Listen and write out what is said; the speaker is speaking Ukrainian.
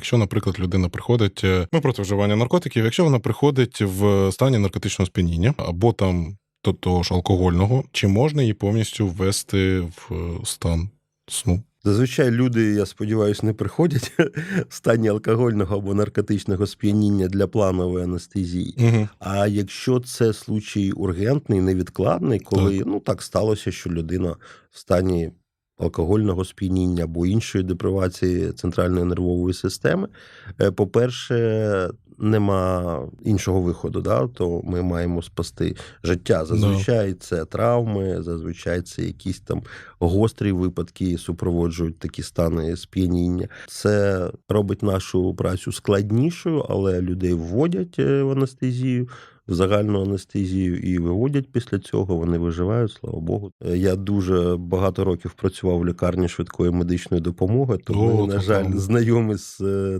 Якщо, наприклад, людина приходить, е, ми проти вживання наркотиків, якщо вона приходить в стані наркотичного сп'яніння або там до того ж алкогольного, чи можна її повністю ввести в е, стан сну? Зазвичай люди, я сподіваюся, не приходять в стані алкогольного або наркотичного сп'яніння для планової анестезії. Угу. А якщо це случай ургентний, невідкладний, коли ну так сталося, що людина в стані алкогольного сп'яніння або іншої депривації центральної нервової системи, е, по-перше, нема іншого виходу, да? то ми маємо спасти життя. Зазвичай це травми, зазвичай це якісь там гострі випадки супроводжують такі стани сп'яніння. Це робить нашу працю складнішою, але людей вводять е, в анестезію. В загальну анестезію і виводять після цього. Вони виживають, слава Богу. Е, Я дуже багато років працював в лікарні швидкої медичної допомоги, тому О, на жаль, знайомий з е,